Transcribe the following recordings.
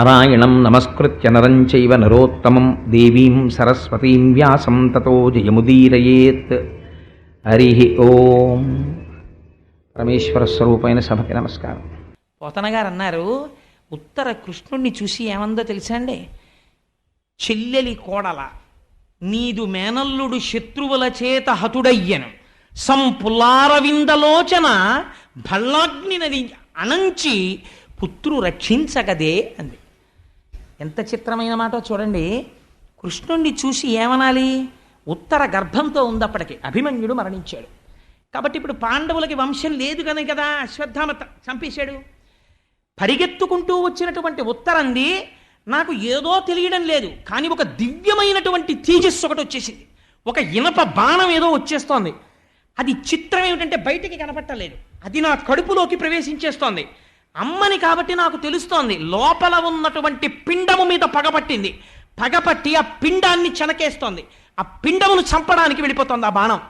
నారాయణం నమస్కృత్య నరం చైవ నరోత్తమం దేవీం సరస్వతీం వ్యాసం తతో జయముదీరయేత్. హరి ఓం. పరమేశ్వర స్వరూపైన సభకి నమస్కారం. పోతన గారు అన్నారు ఉత్తర కృష్ణుణ్ణి చూసి ఏమందో తెలుసా అండి? చెల్లెలి కోడల నీదు మేనల్లుడు శత్రువుల చేత హతుడయ్యను. సంపులారవిందలోచన భళ్ళాగ్ని నది అనంచి పుత్రు రక్షించగదే అంది. ఎంత చిత్రమైన మాట చూడండి. కృష్ణుణ్ణి చూసి ఏమనాలి? ఉత్తర గర్భంతో ఉంది అప్పటికి అభిమన్యుడు మరణించాడు. కాబట్టి ఇప్పుడు పాండవులకి వంశం లేదు కనుక కదా అశ్వత్థామ చంపేశాడు. పరిగెత్తుకుంటూ వచ్చినటువంటి ఉత్తరంది నాకు ఏదో తెలియడం లేదు కానీ ఒక దివ్యమైనటువంటి తేజస్సు ఒకటి వచ్చేసింది. ఒక ఇనప బాణం ఏదో వచ్చేస్తోంది. అది చిత్రం ఏమిటంటే బయటికి కనపట్టలేదు అది నా కడుపులోకి ప్రవేశించేస్తోంది. అమ్మని కాబట్టి నాకు తెలుస్తోంది. లోపల ఉన్నటువంటి పిండము మీద పగపట్టింది పగపట్టి ఆ పిండాన్ని చెనకేస్తోంది. ఆ పిండమును చంపడానికి వెళ్ళిపోతోంది ఆ బాణం.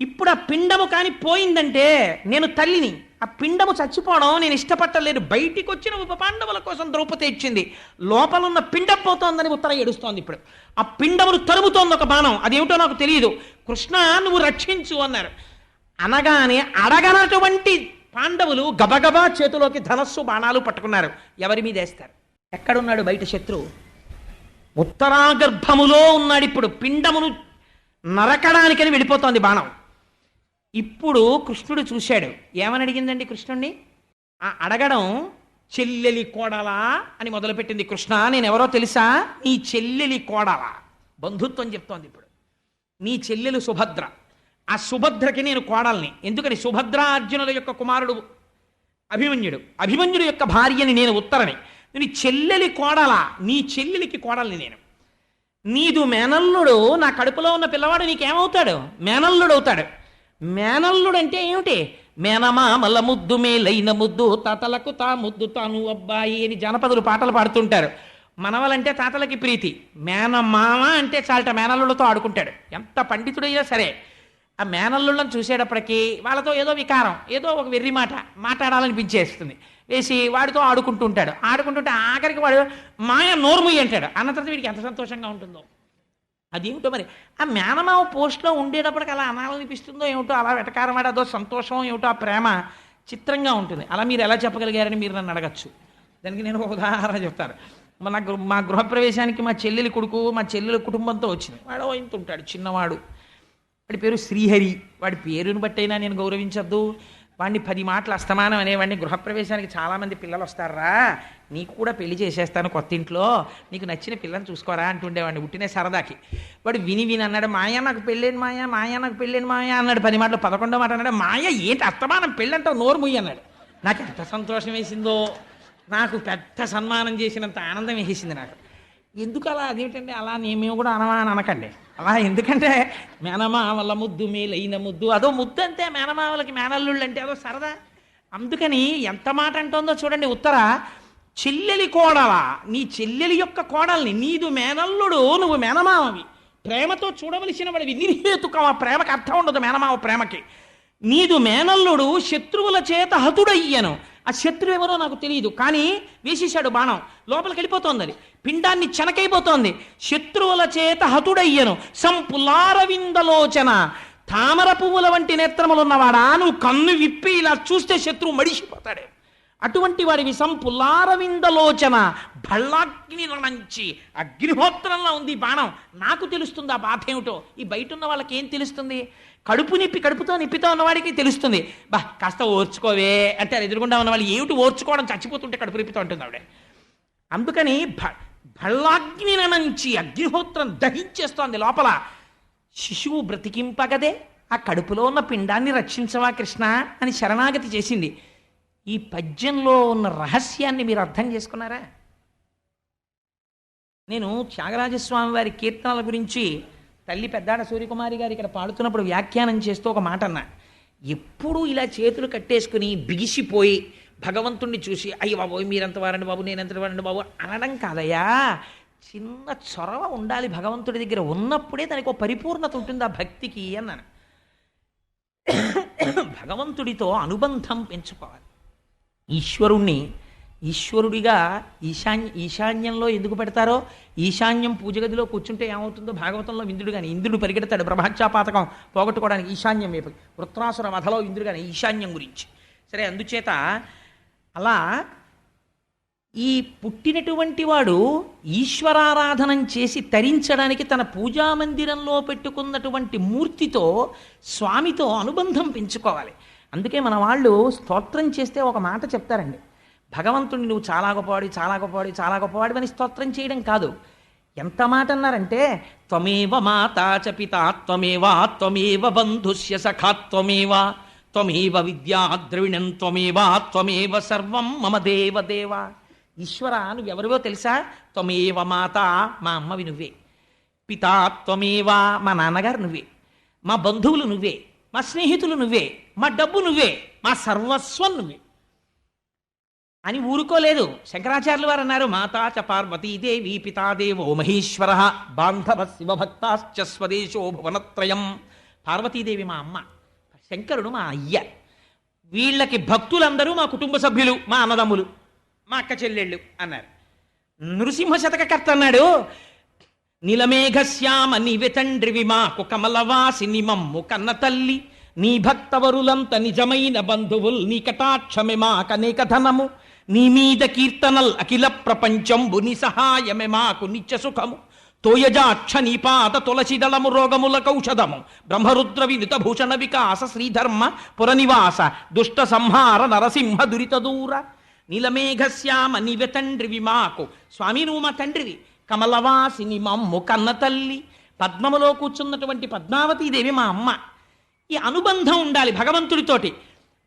ఇప్పుడు ఆ పిండము కానీ పోయిందంటే నేను తల్లిని. ఆ పిండము చచ్చిపోవడం నేను ఇష్టపట్టలేదు. బయటికి వచ్చిన ఉప పాండవుల కోసం ద్రౌపది ఇచ్చింది. లోపల ఉన్న పిండం పోతోందని ఉత్తర ఏడుస్తోంది ఇప్పుడు. ఆ పిండమును తరుముతోంది ఒక బాణం. అదేమిటో నాకు తెలియదు. కృష్ణ నువ్వు రక్షించు అన్నారు. అనగానే అడగనటువంటి పాండవులు గబగబా చేతిలోకి ధనస్సు బాణాలు పట్టుకున్నారు. ఎవరి మీద వేస్తారు? ఎక్కడున్నాడు బయట శత్రువు? ఉత్తరాగర్భములో ఉన్నాడు ఇప్పుడు. పిండమును నరకడానికని వెళ్ళిపోతోంది బాణం. ఇప్పుడు కృష్ణుడు చూశాడు. ఏమని అడిగిందండి కృష్ణుణ్ణి? ఆ అడగడం చెల్లెలి కోడలా అని మొదలుపెట్టింది కృష్ణ. నేను ఎవరో తెలుసా? నీ చెల్లెలి కోడలా. బంధుత్వం చెప్తోంది ఇప్పుడు. నీ చెల్లెలు సుభద్ర. ఆ సుభద్రకి నేను కోడల్ని. ఎందుకని? సుభద్ర అర్జునుల యొక్క కుమారుడు అభిమన్యుడు. అభిమన్యుడు యొక్క భార్యని నేను ఉత్తరని. నీ చెల్లెలి కోడలా. నీ చెల్లెలికి కోడల్ని నేను. నీదు మేనల్లుడు నా కడుపులో ఉన్న పిల్లవాడు నీకేమవుతాడు? మేనల్లుడు అవుతాడు మేనల్లుడు అంటే ఏమిటి? మేనమామల ముద్దు మేలైన ముద్దు తాతలకు తా ముద్దు తాను అబ్బాయి అని జనపదులు పాటలు పాడుతుంటారు. మనవలంటే తాతలకి ప్రీతి. మేనమామ అంటే చాలట మేనల్లుడితో ఆడుకుంటాడు. ఎంత పండితుడైనా సరే. ఆ మేనల్లుళ్ళని చూసేటప్పటికీ వాళ్ళతో ఏదో వికారం ఏదో ఒక వెర్రి మాట మాట్లాడాలనిపించేస్తుంది. వేసి వాడితో ఆడుకుంటుంటాడు ఆడుకుంటుంటే ఆఖరికి వాడు మాయ నోర్ము అంటాడు. అన్న తర్వాత వీడికి ఎంత సంతోషంగా ఉంటుందో. అదేమిటో మరి? ఆ మేనమావ పోస్ట్లో ఉండేటప్పటికి అలా అనాలనిపిస్తుందో ఏమిటో అలా వెటకారం అదో సంతోషం ఏమిటో ఆ ప్రేమ చిత్రంగా ఉంటుంది. అలా మీరు ఎలా చెప్పగలిగారని మీరు నన్ను అడగచ్చు. దానికి నేను ఒక ఉదాహరణ చెప్తాను. మన గృ- మా గృహప్రవేశానికి మా చెల్లెలి కొడుకు మా చెల్లెలి కుటుంబంతో వచ్చింది. వాడు ఇంత ఉంటాడు చిన్నవాడు. వాడి పేరు శ్రీహరి. వాడి పేరుని బట్టైనా నేను గౌరవించద్దు. వాడిని పది మాటలు అస్తమానం అనేవాడిని గృహప్రవేశానికి చాలామంది పిల్లలు వస్తారా? నీకు కూడా పెళ్ళి చేసేస్తాను కొత్త ఇంట్లో. నీకు నచ్చిన పిల్లని చూసుకోరా అంటుండేవాడిని పుట్టిన సరదాకి. వాడు విని విని అన్నాడు మాయా నాకు పెళ్ళేను మాయా? మాయా నాకు పెళ్ళేను మాయా? అన్నాడు పది మాటలు. పదకొండో మాట అన్నాడు మాయా ఏంటి అస్తమానం? పెళ్ళంటావు నోరు ముయ్యి అన్నాడు. నాకు ఎంత సంతోషం వేసిందో. నాకు పెద్ద సన్మానం చేసినంత ఆనందం వేసింది నాకు. ఎందుకు అలా అదేమిటండి? అలా నేను మేము కూడా అనమా అని అనకండి. అలా ఎందుకంటే మేనమావల ముద్దు మేలైన ముద్దు అదో ముద్దు అంతే మేనమావలకి మేనల్లుళ్ళు అంటే అదో సరదా. అందుకని ఎంత మాట అంటుందో చూడండి ఉత్తర చెల్లెలి కోడలా నీ చెల్లెలి యొక్క కోడల్ని నీదు మేనల్లుడు నువ్వు మేనమావవి ప్రేమతో చూడవలసిన వాడివి నిర్హేతుకం ఆ ప్రేమకి అర్థం ఉండదు మేనమావ ప్రేమకి. నీదు మేనల్లుడు శత్రువుల చేత హతుడయ్యను. ఆ శత్రువు ఎవరో నాకు తెలియదు కానీ వేసేశాడు బాణం. లోపలికి వెళ్ళిపోతోంది అది పిండాన్ని చెనకైపోతోంది. శత్రువుల చేత హతుడయ్యను. సంపులారవిందలోచన. తామర పువ్వుల వంటి నేత్రములున్నవాడా? నువ్వు కన్ను విప్పి ఇలా చూస్తే శత్రువు మడిసిపోతాడే అటువంటి వారి విషం పుల్లారవిందలోచన భళ్ళాగ్ని నుంచి అగ్నిహోత్రంలో ఉంది బాణం. నాకు తెలుస్తుంది ఆ బాధ ఏమిటో. ఈ బయట ఉన్న వాళ్ళకి ఏం తెలుస్తుంది? కడుపు నిప్పి కడుపుతో నిప్పితో ఉన్నవాడికి తెలుస్తుంది. బా కాస్త ఓర్చుకోవే అంటే అది ఎదురుగుండా ఉన్న వాళ్ళు ఏమిటి ఓర్చుకోవడం? చచ్చిపోతుంటే కడుపు నిప్పితో ఉంటుంది ఆవిడ. అందుకని భ భళ్ళాగ్ని నుంచి అగ్నిహోత్రం దహించేస్తోంది లోపల. శిశువు బ్రతికింపగదే ఆ కడుపులో ఉన్న పిండాన్ని రక్షించవా కృష్ణ అని శరణాగతి చేసింది. ఈ పద్యంలో ఉన్న రహస్యాన్ని మీరు అర్థం చేసుకున్నారా? నేను త్యాగరాజస్వామి వారి కీర్తనల గురించి తల్లి పెద్దాడ సూర్యకుమారి గారు ఇక్కడ పాడుతున్నప్పుడు వ్యాఖ్యానం చేస్తూ ఒక మాట అన్నా. ఎప్పుడూ ఇలా చేతులు కట్టేసుకుని బిగిసిపోయి భగవంతుణ్ణి చూసి అయ్య బాబోయ్ మీరంత వారండి బాబు నేనెంత వారండి బాబు అనడం కాదయ్యా. చిన్న చొరవ ఉండాలి భగవంతుడి దగ్గర ఉన్నప్పుడే దానికి ఒక పరిపూర్ణత ఉంటుంది ఆ భక్తికి అన్నాను. భగవంతుడితో అనుబంధం పెంచుకోవాలి. ఈశ్వరుణ్ణి ఈశ్వరుడిగా ఈశాన్య ఈశాన్యంలో ఎందుకు పెడతారో ఈశాన్యం పూజ గదిలో కూర్చుంటే ఏమవుతుందో భాగవతంలో ఇంద్రుడు కానీ ఇంద్రుడు పరిగెడతాడు బ్రహ్మహత్యాపాతకం పోగొట్టుకోవడానికి ఈశాన్యం వైపు వృత్రాసుర మధలో ఇంద్రుడు కానీ ఈశాన్యం గురించి. సరే అందుచేత అలా ఈ పుట్టినటువంటి వాడు ఈశ్వరారాధనం చేసి తరించడానికి తన పూజా మందిరంలో పెట్టుకున్నటువంటి మూర్తితో స్వామితో అనుబంధం పెంచుకోవాలి. అందుకే మన వాళ్ళు స్తోత్రం చేస్తే ఒక మాట చెప్తారండి. భగవంతుడిని నువ్వు చాలా గొప్పవాడి చాలా గొప్పవాడి చాలా గొప్పవాడి అని స్తోత్రం చేయడం కాదు. ఎంత మాట అన్నారంటే త్వమేవ మాతా చ పితా త్వమేవ త్వమేవ బంధుస్య సఖా త్వమేవ త్వమేవ విద్యా ద్రవిణం త్వమేవ త్వమేవ సర్వం మమ దేవ దేవ. ఈశ్వర నువ్వెవరివో తెలుసా? త్వమేవ మాత మా అమ్మవి నువ్వే. పితా త్వమేవ మా నాన్నగారు నువ్వే. మా బంధువులు నువ్వే. మా స్నేహితులు నువ్వే మా డబ్బు నువ్వే మా సర్వస్వం నువ్వే. అని ఊరుకోలేదు. శంకరాచార్యులు వారు అన్నారు మాతా చ పార్వతీదేవి పితాదేవో మహేశ్వర బాంధవ శివభక్తాశ్చ స్వదేశో భువనత్రయం. పార్వతీదేవి మా అమ్మ శంకరుడు మా అయ్య. వీళ్ళకి భక్తులందరూ మా కుటుంబ సభ్యులు మా అన్నదమ్ములు మా అక్క చెల్లెళ్ళు అన్నారు. నృసింహ శతకకర్త అన్నాడు నిలమేఘశ్యామ నీవె తండ్రివి మాకు కమలవాసిని మమ్ము కన్న తల్లి నీ భక్తవరులంత నిజమైన బంధువుల్ నీ కటాక్షమె మాకనేక ధనము నీ మీద కీర్తనల్ అఖిల ప్రపంచంబు నీ సహాయమే మాకు నిత్య సుఖము. తోయజాక్ష నీపాద తులసిదళము రోగముల కౌషధము బ్రహ్మరుద్ర వినుత భూషణ వికాస శ్రీధర్మ పురనివాస దుష్ట సంహార నరసింహ దురిత దూర. నీలమేఘశ్యామ నీవె తండ్రివి మాకు స్వామి నువ్వు మా తండ్రివి కమలవాసిని మమ్ము కన్న తల్లి. పద్మములో కూర్చున్నటువంటి పద్మావతీదేవి మా అమ్మ. ఈ అనుబంధం ఉండాలి భగవంతుడితోటి.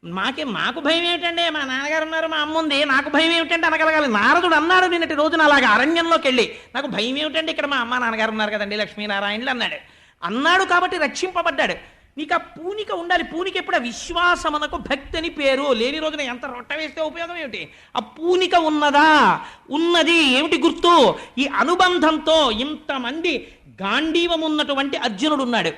మాకే మాకు భయం ఏమిటండి మా నాన్నగారు ఉన్నారు మా అమ్మ ఉంది. నాకు భయం ఏమిటంటే అనగలగాలి. నారదుడు అన్నాడు నిన్నటి రోజున అలాగా అరణ్యంలోకి వెళ్ళి. నాకు భయం ఏమిటండి ఇక్కడ మా అమ్మ నాన్నగారు ఉన్నారు కదండి లక్ష్మీనారాయణులు అన్నాడు. అన్నాడు కాబట్టి రక్షింపబడ్డాడు. నీకు ఆ పూనిక ఉండాలి. పూనిక ఎప్పుడు? ఆ భక్తి అని పేరు. లేని రోజున ఎంత రొట్ట వేస్తే ఉపయోగం ఏమిటి? ఆ పూనిక ఉన్నదా? ఉన్నది ఏమిటి గుర్తు? ఈ అనుబంధంతో ఇంతమంది గాంధీవం ఉన్నటువంటి అర్జునుడు ఉన్నాడు.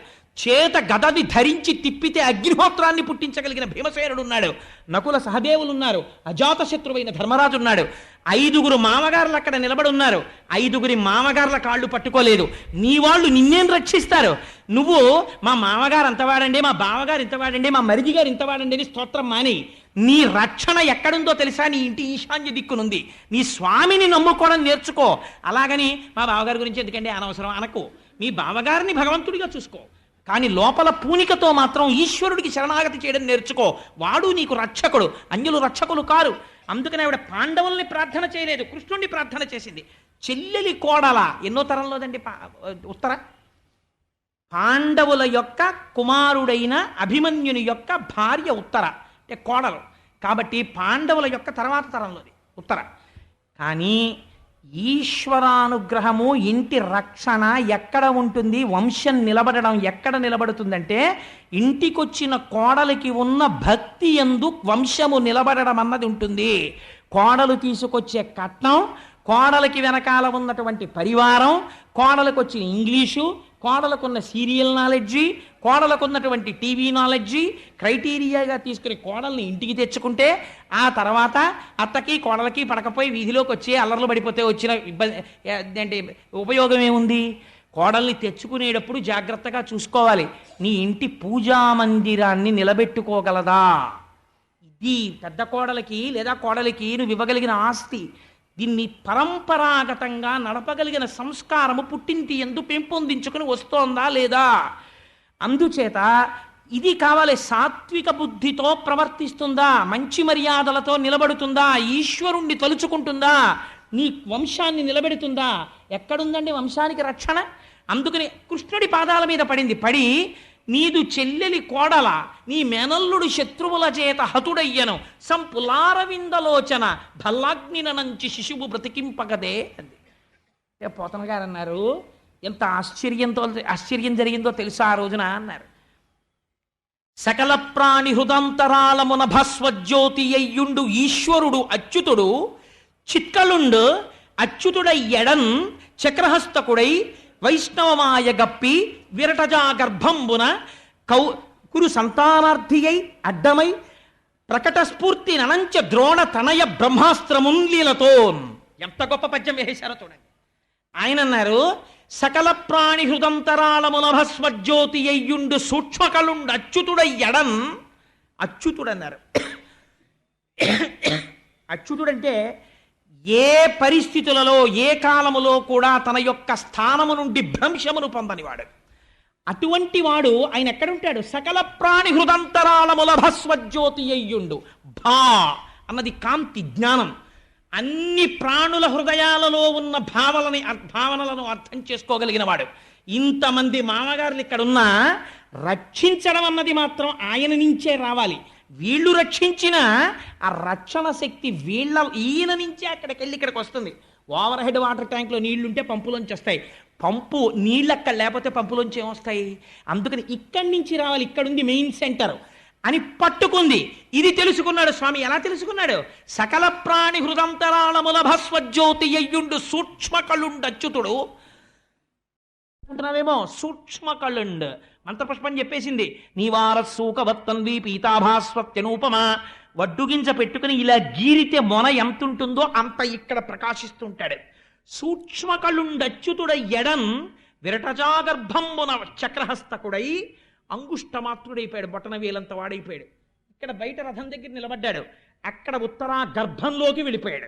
చేత గదని ధరించి తిప్పితే అగ్నిహోత్రాన్ని పుట్టించగలిగిన భీమసేనుడు ఉన్నాడు. నకుల సహదేవులు ఉన్నారు అజాతశత్రువైన ధర్మరాజు ఉన్నాడు ఐదుగురు మామగారులు అక్కడ నిలబడి ఉన్నారు ఐదుగురి మామగారుల కాళ్ళు పట్టుకోలేదు. నీ వాళ్ళు నిన్నేం రక్షిస్తారు? నువ్వు మా మామగారు అంతవాడండి మా బావగారు ఇంతవాడండి మా మరిది గారు ఇంతవాడండి అని స్తోత్రం మాని. నీ రక్షణ ఎక్కడుందో తెలుసా? నీ ఇంటి ఈశాన్య దిక్కునుంది. నీ స్వామిని నమ్ముకోవడం నేర్చుకో. అలాగని మా బావగారి గురించి ఎందుకంటే అనవసరం అనకు. మీ బావగారిని భగవంతుడిగా చూసుకో. కానీ లోపల పూనికతో మాత్రం ఈశ్వరుడికి శరణాగతి చేయడం నేర్చుకో. వాడు నీకు రక్షకుడు అన్యులు రక్షకులు కారు. అందుకని ఆవిడ పాండవుల్ని ప్రార్థన చేయలేదు కృష్ణుడిని ప్రార్థన చేసింది. చెల్లెలి కోడల ఎన్నో తరంలోదండి పా- ఉత్తర? పాండవుల యొక్క కుమారుడైన అభిమన్యుని యొక్క భార్య ఉత్తర అంటే కోడలు. కాబట్టి పాండవుల యొక్క తర్వాత తరంలోది ఉత్తర. కానీ ఈశ్వరానుగ్రహము ఇంటి రక్షణ ఎక్కడ ఉంటుంది? వంశం నిలబడడం ఎక్కడ నిలబడుతుందంటే ఇంటికొచ్చిన కోడలికి ఉన్న భక్తి ఎందు వంశము నిలబడడం అన్నది ఉంటుంది. కోడలు తీసుకొచ్చే కట్నం కోడలికి వెనకాల ఉన్నటువంటి పరివారం కోడలకు వచ్చిన ఇంగ్లీషు కోడలకున్న సీరియల్ నాలెడ్జి కోడలకున్నటువంటి టీవీ నాలెడ్జి క్రైటీరియాగా తీసుకుని కోడల్ని ఇంటికి తెచ్చుకుంటే ఆ తర్వాత అత్తకి కోడలకి పడకపోయి వీధిలోకి వచ్చి అల్లర్లు పడిపోతే వచ్చిన ఇబ్బంది అంటే ఉపయోగం ఏముంది? కోడల్ని తెచ్చుకునేటప్పుడు జాగ్రత్తగా చూసుకోవాలి. నీ ఇంటి పూజా మందిరాన్ని నిలబెట్టుకోగలదా? ఇది పెద్ద కోడలికి లేదా కోడలికి నువ్వు ఇవ్వగలిగిన ఆస్తి. దీన్ని పరంపరాగతంగా నడపగలిగిన సంస్కారము పుట్టింటి ఎందు పెంపొందించుకుని వస్తోందా లేదా? అందుచేత ఇది కావాలి సాత్విక బుద్ధితో ప్రవర్తిస్తుందా? మంచి మర్యాదలతో నిలబడుతుందా? ఈశ్వరుణ్ణి తలుచుకుంటుందా? నీ వంశాన్ని నిలబెడుతుందా? ఎక్కడుందండి వంశానికి రక్షణ? అందుకని కృష్ణుడి పాదాల మీద పడింది. పడి నీదు చెల్లెలి కోడల నీ మేనల్లుడు శత్రువుల చేత హతుడయ్యను. సంపులారవిందలోచన భల్లాగ్నినంచి శిశువు బ్రతికింపగదే అంది. పోతన గారు అన్నారు ఎంత ఆశ్చర్యంతో ఆశ్చర్యం జరిగిందో తెలుసా ఆ రోజున అన్నారు. సకల ప్రాణి హృదంతరాలమున భస్వజ్యోతి అయ్యుండు ఈశ్వరుడు అచ్యుతుడు చిత్కలుండు అచ్యుతుడై ఎడన్ చక్రహస్తకుడై వైష్ణవమాయ గప్పి విరటజాగర్భంబున కౌ కురు సంతానార్థియై అడ్డమై ప్రకట స్ఫూర్తి ననంచ ద్రోణ తనయ బ్రహ్మాస్త్రమున్లీలతో ఎంత గొప్ప పద్యం వేశారో చూడండి ఆయన అన్నారు సకల ప్రాణి హృదంతరాళముల భస్వజ్యోతి అయ్యుండు సూక్ష్మకలుండు అచ్యుతుడై ఎడన్ అచ్యుతుడన్నారు. అచ్యుతుడంటే ఏ పరిస్థితులలో ఏ కాలములో కూడా తన యొక్క స్థానము నుండి భ్రంశమును పొందనివాడు. అటువంటి వాడు ఆయన ఎక్కడుంటాడు? సకల ప్రాణి హృదంతరాలముల భస్వజ్యోతి అయ్యుండు. భా అన్నది కాంతి జ్ఞానం. అన్ని ప్రాణుల హృదయాలలో ఉన్న భావలని భావనలను అర్థం చేసుకోగలిగిన వాడు. ఇంతమంది మామగారులు ఇక్కడ ఉన్నా రక్షించడం అన్నది మాత్రం ఆయన నుంచే రావాలి. వీళ్ళు రక్షించిన ఆ రక్షణ శక్తి వీళ్ళ ఈయన నుంచే అక్కడికి వెళ్ళి ఇక్కడికి వస్తుంది. ఓవర్ హెడ్ వాటర్ ట్యాంక్లో నీళ్ళుంటే పంపులోంచి వస్తాయి పంపు నీళ్ళు అక్కడ లేకపోతే పంపులోంచి ఏమొస్తాయి? అందుకని ఇక్కడి నుంచి రావాలి. ఇక్కడుంది మెయిన్ సెంటర్ అని పట్టుకుంది. ఇది తెలుసుకున్నాడు స్వామి. ఎలా తెలుసుకున్నాడు? సకల ప్రాణి హృదంతరాళముల భస్వజ్యోతి అయ్యుండు సూక్ష్మ కళ్ళుండచ్యుతుడు అంటున్నావేమో సూక్ష్మ కళ్ళుండ్ మంత్రపుష్పం చెప్పేసింది. నీవార సూకవత్తన్వి పీతాభాస్వత్యనూపమా. వడ్డుగింజ పెట్టుకుని ఇలా గీరితే మొన ఎంత ఉంటుందో అంత ఇక్కడ ప్రకాశిస్తుంటాడు. సూక్ష్మ కళ్ళుండచ్యుతుడ ఎడన్ విరటజాగర్భంబున చక్రహస్తకుడై అంగుష్టమాత్రుడైపోయాడు. బొటన వేలంత వాడైపోయాడు. ఇక్కడ బయట రథం దగ్గర నిలబడ్డాడు. అక్కడ ఉత్తరా గర్భంలోకి వెళ్ళిపోయాడు.